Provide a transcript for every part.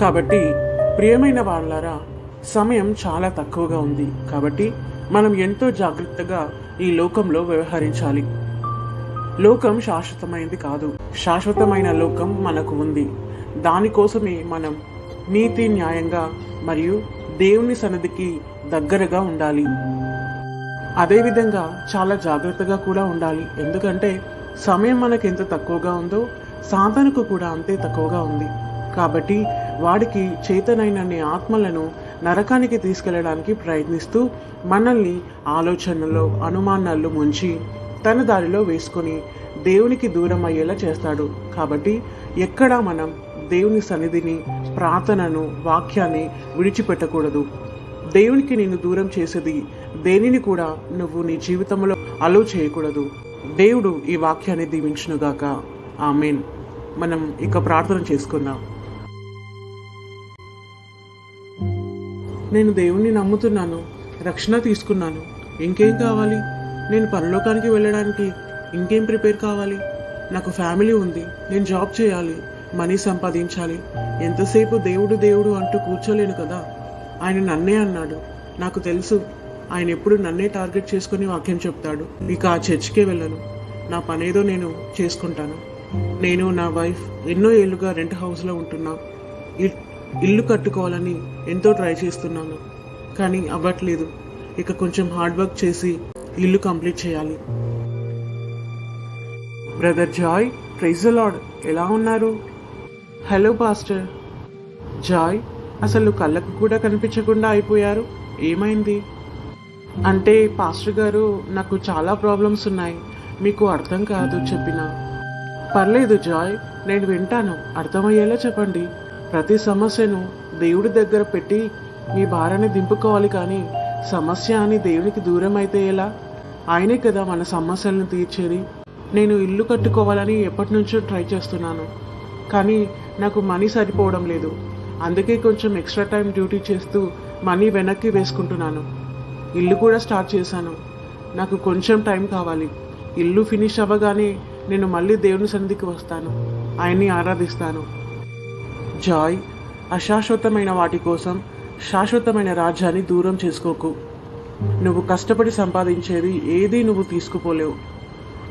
కాబట్టి ప్రియమైన వాళ్ళారా సమయం చాలా తక్కువగా ఉంది. కాబట్టి మనం ఎంతో జాగ్రత్తగా ఈ లోకంలో వ్యవహరించాలి. లోకం శాశ్వతమైనది కాదు. శాశ్వతమైన లోకం మనకు ఉంది. దానికోసమే మనం నీతి న్యాయంగా మరియు దేవుని సన్నిధికి దగ్గరగా ఉండాలి. అదేవిధంగా చాలా జాగ్రత్తగా కూడా ఉండాలి. ఎందుకంటే సమయం మనకు ఎంత తక్కువగా ఉందో సాధనకు కూడా అంతే తక్కువగా ఉంది. కాబట్టి వాడికి చేతనైనన్ని ఆత్మలను నరకానికి తీసుకెళ్ళడానికి ప్రయత్నిస్తూ మనల్ని ఆలోచనలో అనుమానాల్లో ముంచి తన దారిలో వేసుకొని దేవునికి దూరం అయ్యేలా చేస్తాడు. కాబట్టి ఎక్కడా మనం దేవుని సన్నిధిని ప్రార్థనను వాక్యాన్ని విడిచిపెట్టకూడదు. దేవునికి నిన్ను దూరం చేసేది దేనిని కూడా నువ్వు నీ జీవితంలో అలో చేయకూడదు. దేవుడు ఈ వాక్యాన్ని దీవించునుగాక. ఆమెన్. మనం ఇక ప్రార్థన చేసుకుందాం. నేను దేవుణ్ణి నమ్ముతున్నాను. రక్షణ తీసుకున్నాను. ఇంకేం కావాలి? నేను పరలోకానికి వెళ్ళడానికి ఇంకేం ప్రిపేర్ కావాలి? నాకు ఫ్యామిలీ ఉంది. నేను జాబ్ చేయాలి. మనీ సంపాదించాలి. ఎంతసేపు దేవుడు దేవుడు అంటూ కూర్చోలేను కదా? ఆయన నన్నే అన్నాడు. నాకు తెలుసు. ఆయన ఎప్పుడు నన్నే టార్గెట్ చేసుకుని వాక్యం చెప్తాడు. ఇక ఆ చర్చ్కే వెళ్ళను. నా పనేదో నేను చేసుకుంటాను. నేను నా వైఫ్ ఎన్నో ఏళ్ళుగా రెంట్ హౌస్లో ఉంటున్నా. ఇల్లు కట్టుకోవాలని ఎంతో ట్రై చేస్తున్నాను కానీ అవ్వట్లేదు. ఇక కొంచెం హార్డ్ వర్క్ చేసి ఇల్లు కంప్లీట్ చేయాలి. బ్రదర్ జాయ్ ప్రైజ్ లాడ్ ఎలా ఉన్నారు? Hello pastor. జాయ్ అసలు కళ్ళకు కూడా కనిపించకుండా అయిపోయారు. ఏమైంది? అంటే పాస్టర్ గారు నాకు చాలా ప్రాబ్లమ్స్ ఉన్నాయి. మీకు అర్థం కాదు చెప్పిన. పర్లేదు జాయ్ నేను వింటాను. అర్థమయ్యేలా చెప్పండి. ప్రతి సమస్యను దేవుడి దగ్గర పెట్టి మీ భారాన్ని దింపుకోవాలి కానీ సమస్య అని దేవునికి దూరం అయితే ఎలా? ఆయనే కదా మన సమస్యలను తీర్చేది. నేను ఇల్లు కట్టుకోవాలని ఎప్పటి నుంచో ట్రై చేస్తున్నాను. కానీ నాకు మనీ సరిపోవడం లేదు. అందుకే కొంచెం ఎక్స్ట్రా టైం డ్యూటీ చేస్తూ మనీ వెనక్కి వేసుకుంటున్నాను. ఇల్లు కూడా స్టార్ట్ చేశాను. నాకు కొంచెం టైం కావాలి. ఇల్లు ఫినిష్ అవ్వగానే నేను మళ్ళీ దేవుని సన్నిధికి వస్తాను. ఆయన్ని ఆరాధిస్తాను. జాయ్ అశాశ్వతమైన వాటి కోసం శాశ్వతమైన రాజ్యాన్ని దూరం చేసుకోకు. నువ్వు కష్టపడి సంపాదించేది ఏదీ నువ్వు తీసుకుపోలేవు.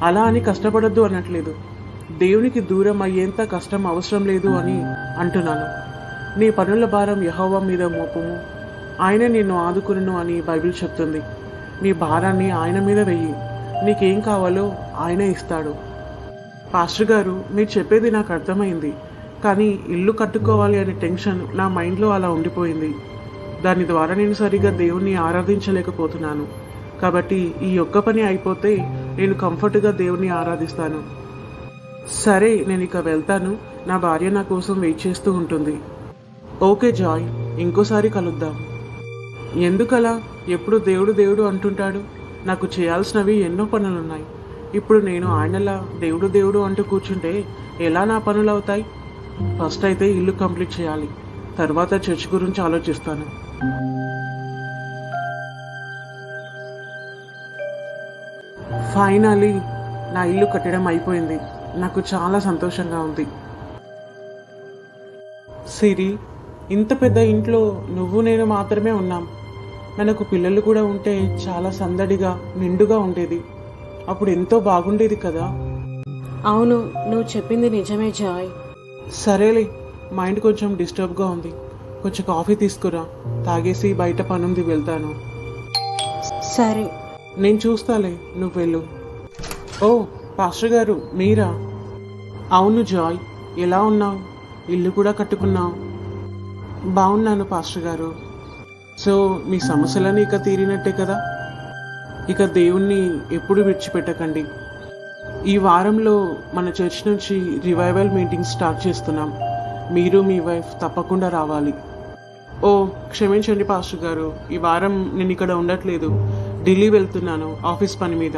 అలా అని కష్టపడద్దు అనట్లేదు. దేవునికి దూరం అయ్యేంత కష్టం అవసరం లేదు అని అంటున్నాను. నీ పనుల భారం యహోవా మీద మోపము. ఆయన నిన్ను ఆదుకును అని బైబిల్ చెప్తుంది. నీ భారాన్ని ఆయన మీద వెయ్యి నీకేం కావాలో ఆయన ఇస్తాడు. పాస్టర్ గారు మీరు చెప్పేది నాకు అర్థమైంది. కానీ ఇల్లు కట్టుకోవాలి అనే టెన్షన్ నా మైండ్లో అలా ఉండిపోయింది. దాని ద్వారా నేను సరిగ్గా దేవుణ్ణి ఆరాధించలేకపోతున్నాను. కాబట్టి ఈ ఒక్క పని అయిపోతే నేను కంఫర్ట్గా దేవుణ్ణి ఆరాధిస్తాను. సరే నేను ఇక వెళ్తాను. నా భార్య నా కోసం వెయిట్ చేస్తూ ఉంటుంది. Okay Joy. ఇంకోసారి కలుద్దాం. ఎందుకలా? ఎప్పుడు దేవుడు దేవుడు అంటుంటాడు. నాకు చేయాల్సినవి ఎన్నో పనులున్నాయి. ఇప్పుడు నేను ఆయనలా దేవుడు దేవుడు అంటూ కూర్చుంటే ఎలా నా పనులు అవుతాయి ఫస్ట్ అయితే ఇల్లు కంప్లీట్ చేయాలి. తర్వాత చర్చ్ గురించి ఆలోచిస్తాను. ఫైనలీ నా ఇల్లు కట్టడం అయిపోయింది. నాకు చాలా సంతోషంగా ఉంది. సిరి ఇంత పెద్ద ఇంట్లో నువ్వు నేను మాత్రమే ఉన్నాం. మనకు పిల్లలు కూడా ఉంటే చాలా సందడిగా నిండుగా ఉండేది. అప్పుడు ఎంతో బాగుండేది కదా? అవును నువ్వు చెప్పింది నిజమే జాయ్. సరేలే మైండ్ కొంచెం డిస్టర్బ్గా ఉంది. కొంచెం కాఫీ తీసుకురా. తాగేసి బయట పనుంది వెళ్తాను. సరే. నేను చూస్తాలే నువ్వు వెళ్ళు. ఓ పాస్టర్ గారు మీరా? అవును జాయ్. ఎలా ఉన్నావు? ఇల్లు కూడా కట్టుకున్నావు. బాగున్నాను పాస్టర్ గారు. సో మీ సమస్యలని ఇక తీరినట్టే కదా? ఇక దేవుణ్ణి ఎప్పుడు విడిచిపెట్టకండి. ఈ వారంలో మన చర్చ్ నుంచి రివైవల్ మీటింగ్ స్టార్ట్ చేస్తున్నాం. మీరు మీ వైఫ్ తప్పకుండా రావాలి. ఓ క్షమించండి పాస్టర్ గారు. ఈ వారం నేను ఇక్కడ ఉండట్లేదు. ఢిల్లీ వెళ్తున్నాను ఆఫీస్ పని మీద.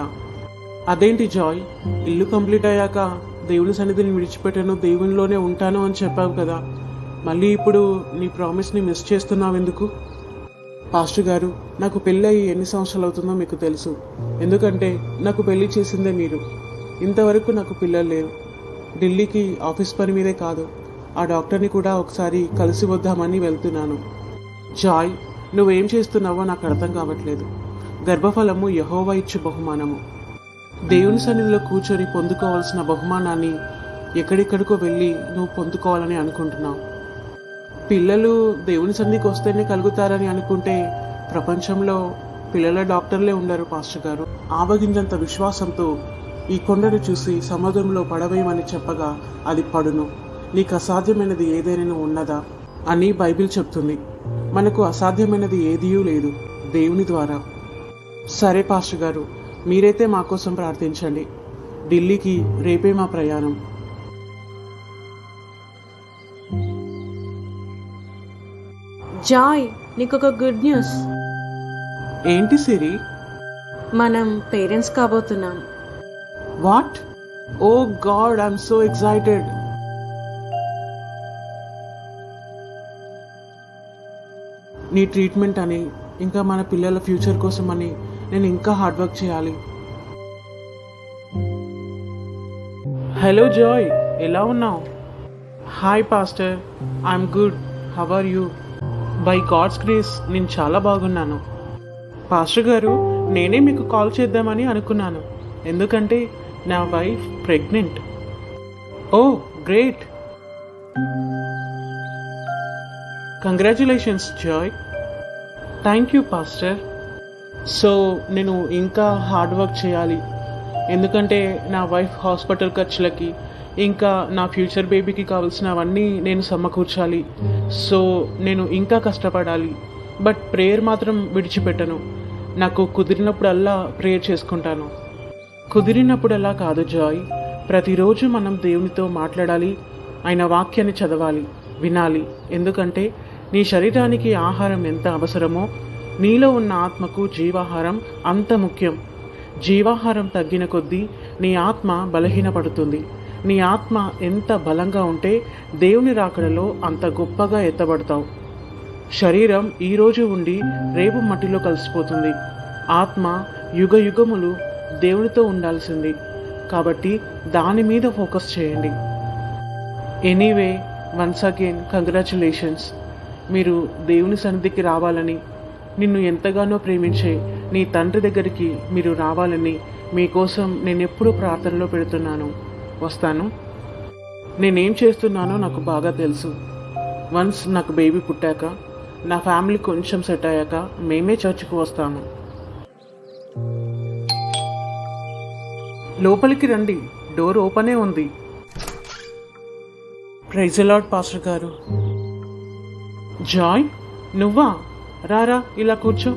అదేంటి జాయ్ ఇల్లు కంప్లీట్ అయ్యాక దేవుని సన్నిధిని విడిచిపెట్టాను దేవునిలోనే ఉంటాను అని చెప్పావు కదా. మళ్ళీ ఇప్పుడు నీ ప్రామిస్ని మిస్ చేస్తున్నావు ఎందుకు? పాస్టర్ గారు నాకు పెళ్ళి అయ్యి ఎన్ని సంవత్సరాలు అవుతుందో మీకు తెలుసు. ఎందుకంటే నాకు పెళ్ళి చేసిందే మీరు. ఇంతవరకు నాకు పిల్లలు లేరు ఢిల్లీకి ఆఫీస్ పని మీదే కాదు. ఆ డాక్టర్ని కూడా ఒకసారి కలిసి వద్దామని వెళ్తున్నాను. జాయ్ నువ్వేం చేస్తున్నావో నాకు అర్థం కావట్లేదు. గర్భఫలము యహోవా ఇచ్చే బహుమానము. దేవుని సన్నిధిలో కూర్చొని పొందుకోవాల్సిన బహుమానాన్ని ఎక్కడెక్కడికో వెళ్ళి నువ్వు పొందుకోవాలని అనుకుంటున్నావు. పిల్లలు దేవుని సన్నిధికి వస్తేనే కలుగుతారని అనుకుంటే ప్రపంచంలో పిల్లల డాక్టర్లే ఉండరు పాస్టర్ గారు. ఆవగింజంత విశ్వాసంతో ఈ కొండను చూసి సముద్రంలో పడవేయమని చెప్పగా అది పడును. నీకు అసాధ్యమైనది ఏదైనా ఉన్నదా? అని బైబిల్ చెప్తుంది. మనకు అసాధ్యమైనది ఏదీ లేదు దేవుని ద్వారా. సరే పాస్టర్ గారు మీరైతే మా కోసం ప్రార్థించండి. ఢిల్లీకి రేపే మా ప్రయాణం. జాయ్ నీకు ఒక గుడ్ న్యూస్. ఏంటి సిరి? మనం parents కాబోతున్నాం. What oh God I'm so excited నీ ట్రీట్మెంట్ అని ఇంకా మన పిల్లల ఫ్యూచర్ కోసం అని నేను ఇంకా హార్డ్ వర్క్ చేయాలి. హలో జాయ్ ఎలా ఉన్నావు? Hi pastor I'm good how are you by God's grace నేను చాలా బాగున్నాను. పాస్టర్ గారు నేనే మీకు కాల్ చేద్దామని అనుకున్నాను. ఎందుకంటే నా wife pregnant. Oh great. Congratulations Joy. Thank you pastor. So నేను ఇంకా హార్డ్ వర్క్ చేయాలి. ఎందుకంటే నా వైఫ్ హాస్పిటల్ ఖర్చులకి ఇంకా నా ఫ్యూచర్ బేబీకి కావాల్సినవన్నీ నేను సమకూర్చాలి. సో నేను ఇంకా కష్టపడాలి. బట్ ప్రేయర్ మాత్రం విడిచిపెట్టను. నాకు కుదిరినప్పుడల్లా ప్రేయర్ చేసుకుంటాను. కుదిరినప్పుడల్లా కాదు జాయ్. ప్రతిరోజు మనం దేవునితో మాట్లాడాలి ఆయన వాక్యాన్ని చదవాలి వినాలి. ఎందుకంటే నీ శరీరానికి ఆహారం ఎంత అవసరమో నీలో ఉన్న ఆత్మకు జీవాహారం అంత ముఖ్యం. జీవాహారం తగ్గిన కొద్దీ నీ ఆత్మ బలహీనపడుతుంది. నీ ఆత్మ ఎంత బలంగా ఉంటే దేవుని రాకడలో అంత గొప్పగా ఎత్తబడతావు. శరీరం ఈరోజు ఉండి రేపు మట్టిలో కలిసిపోతుంది. ఆత్మ యుగ యుగములు దేవునితో ఉండాల్సింది. కాబట్టి దాని మీద ఫోకస్ చేయండి. Anyway once again congratulations. మీరు దేవుని సన్నిధికి రావాలని నిన్ను ఎంతగానో ప్రేమించే నీ తండ్రి దగ్గరికి మీరు రావాలని మీకోసం నేను ఎప్పుడూ ప్రార్థనలో పెడుతున్నాను. వస్తాను. నేనేం చేస్తున్నానో నాకు బాగా తెలుసు. వన్స్ నాకు బేబీ పుట్టాక నా ఫ్యామిలీ కొంచెం సెట్ అయ్యాక మేమే చర్చికి వస్తాము. లోపలికి రండి. డోర్ ఓపెనే ఉంది. ప్రైజ్ అలాడ్ పాస్టర్ గారు. జాయ్ నువ్వా? రారా ఇలా కూర్చో.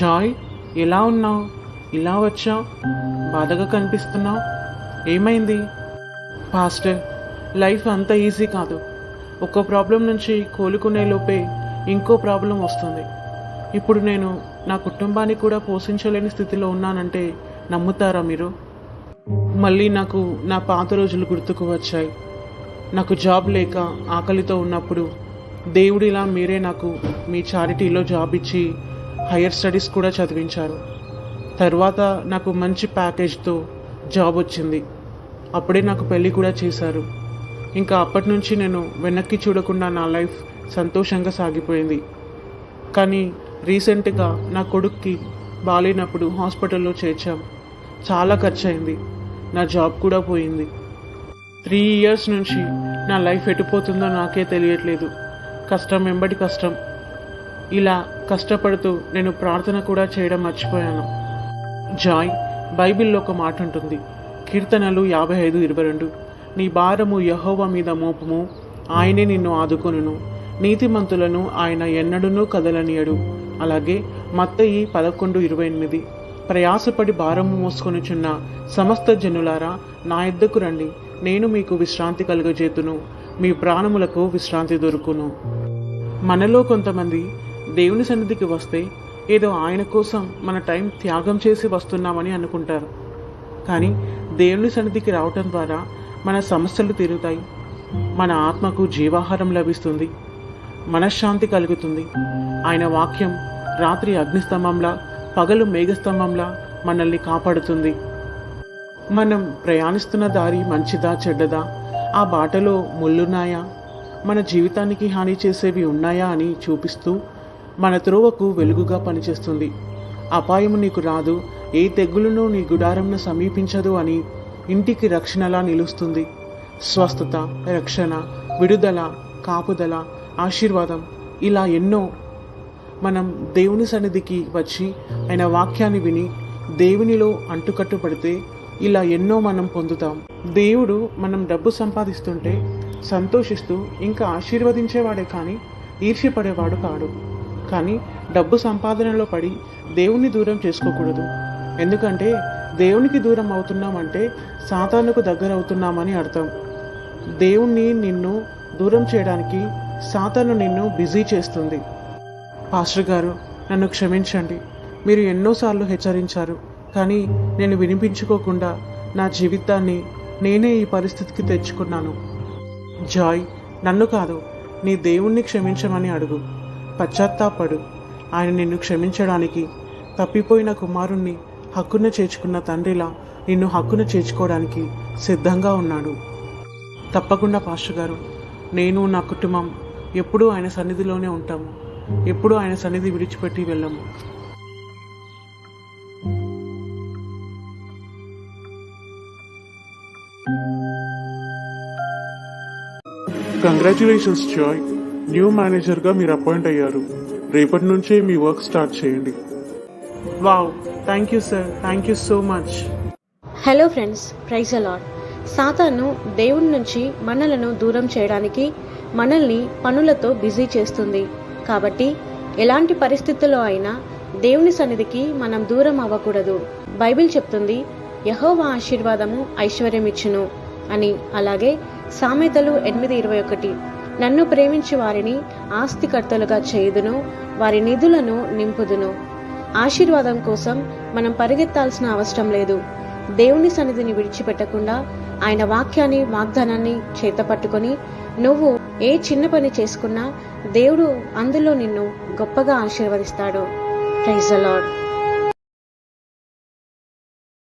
జాయ్ ఎలా ఉన్నావు? ఇలా వచ్చావు బాధగా కనిపిస్తున్నావు? ఏమైంది? పాస్టర్ లైఫ్ అంత ఈజీ కాదు. ఒక్కో ప్రాబ్లం నుంచి కోలుకునే లోపే ఇంకో ప్రాబ్లం వస్తుంది. ఇప్పుడు నేను నా కుటుంబాన్ని కూడా పోషించలేని స్థితిలో ఉన్నానంటే నమ్ముతారా మీరు? మళ్ళీ నాకు నా పాత రోజులు గుర్తుకు వచ్చాయి. నాకు జాబ్ లేక ఆకలితో ఉన్నప్పుడు దేవుడిలా మీరే నాకు మీ చారిటీలో జాబ్ ఇచ్చి హయ్యర్ స్టడీస్ కూడా చదివించారు. తర్వాత నాకు మంచి ప్యాకేజ్తో జాబ్ వచ్చింది. అప్పుడే నాకు పెళ్ళి కూడా చేశారు. ఇంకా అప్పటి నుంచి నేను వెనక్కి చూడకుండా నా లైఫ్ సంతోషంగా సాగిపోయింది. కానీ రీసెంట్గా నా కొడుక్కి బాలేనప్పుడు హాస్పిటల్లో చేర్చాం. చాలా ఖర్చు అయింది నా జాబ్ కూడా పోయింది. త్రీ ఇయర్స్ నుంచి నా లైఫ్ ఎటుపోతుందో నాకే తెలియట్లేదు. కష్టం వెంబడి కష్టం. ఇలా కష్టపడుతూ నేను ప్రార్థన కూడా చేయడం మర్చిపోయాను. జాయ్ బైబిల్లో ఒక మాట ఉంటుంది. కీర్తనలు యాభై ఐదు ఇరవై రెండు. నీ భారము యహోవ మీద మోపము. ఆయనే నిన్ను ఆదుకొనును. నీతిమంతులను ఆయన ఎన్నడూనూ కదలనీయడు. అలాగే మత్తయి పదకొండు ఇరవై ఎనిమిది. ప్రయాసపడి భారము మోసుకొనిచున్న సమస్త జనులారా నా ఇద్దకు రండి. నేను మీకు విశ్రాంతి కలుగజేతును. మీ ప్రాణములకు విశ్రాంతి దొరుకును. మనలో కొంతమంది దేవుని సన్నిధికి వస్తే ఏదో ఆయన కోసం మన టైం త్యాగం చేసి వస్తున్నామని అనుకుంటారు. కానీ దేవుని సన్నిధికి రావటం ద్వారా మన సమస్యలు తీరుతాయి. మన ఆత్మకు జీవాహారం లభిస్తుంది. మనశ్శాంతి కలుగుతుంది. ఆయన వాక్యం రాత్రి అగ్నిస్తంభంలా పగలు మేఘస్తంభంలా మనల్ని కాపాడుతుంది. మనం ప్రయాణిస్తున్న దారి మంచిదా చెడ్డదా? ఆ బాటలో ముళ్ళున్నాయా? మన జీవితానికి హాని చేసేవి ఉన్నాయా అని చూపిస్తూ మన త్రోవకు వెలుగుగా పనిచేస్తుంది. అపాయం నీకు రాదు ఏ తెగులును నీ గుడారంను సమీపించదు అని ఇంటికి రక్షణలా నిలుస్తుంది. స్వస్థత రక్షణ విడుదల కాపుదల ఆశీర్వాదం ఇలా ఎన్నో మనం దేవుని సన్నిధికి వచ్చి ఆయన వాక్యాన్ని విని దేవునిలో అంటుకట్టుపడితే ఇలా ఎన్నో మనం పొందుతాం. దేవుడు మనం డబ్బు సంపాదిస్తుంటే సంతోషిస్తూ ఇంకా ఆశీర్వదించేవాడే కానీ ఈర్ష్యపడేవాడు కాడు. కానీ డబ్బు సంపాదనలో పడి దేవుణ్ణి దూరం చేసుకోకూడదు. ఎందుకంటే దేవునికి దూరం అవుతున్నామంటే సాతానుకు దగ్గర అవుతున్నామని అర్థం. దేవుణ్ణి నిన్ను దూరం చేయడానికి సాతాను నిన్ను బిజీ చేస్తుంది. పాస్టర్ గారు నన్ను క్షమించండి. మీరు ఎన్నోసార్లు హెచ్చరించారు కానీ నేను వినిపించుకోకుండా నా జీవితాన్ని నేనే ఈ పరిస్థితికి తెచ్చుకున్నాను. జాయ్ నన్ను కాదు నీ దేవుణ్ణి క్షమించమని అడుగు. పశ్చాత్తాపడు. ఆయన నిన్ను క్షమించడానికి తప్పిపోయిన కుమారుణ్ణి హక్కున చేర్చుకున్న తండ్రిలా నిన్ను హక్కున చేర్చుకోవడానికి సిద్ధంగా ఉన్నాడు. తప్పకుండా పాస్టర్ గారు నేను నా కుటుంబం ఎప్పుడూ ఆయన సన్నిధిలోనే ఉంటాము. ఎప్పుడూ ఆయన సన్నిధి విడిచిపెట్టి వెళ్ళము. కంగ్రాచులేషన్స్ జాయ్ న్యూ మేనేజర్గా మీరు అపాయింట్ అయ్యారు. రేపటి నుంచే మీ వర్క్ స్టార్ట్ చేయండి. Wow thank you sir thank you so much hello friends praise the Lord సాతాను దేవుని నుంచి మనలను దూరం చేయడానికి మనల్ని పనులతో బిజీ చేస్తుంది. కాబట్టి ఎలాంటి పరిస్థితుల్లో అయినా దేవుని సన్నిధికి మనం దూరం అవ్వకూడదు. బైబిల్ చెప్తుంది యహోవా ఆశీర్వాదము ఐశ్వర్యం ఇచ్చును అని. అలాగే సామెతలు ఎనిమిది ఇరవై ఒకటి. నన్ను ప్రేమించి వారిని ఆస్తికర్తలుగా చేయుదును వారి నిధులను నింపుదును. ఆశీర్వాదం కోసం మనం పరిగెత్తాల్సిన అవసరం లేదు. దేవుని సన్నిధిని విడిచిపెట్టకుండా ఆయన వాక్యాన్ని వాగ్దానాన్ని చేతపట్టుకొని నువ్వు ఏ చిన్న పని చేసుకున్నా దేవుడు అందులో నిన్ను గొప్పగా ఆశీర్వదిస్తాడు. Praise Lord.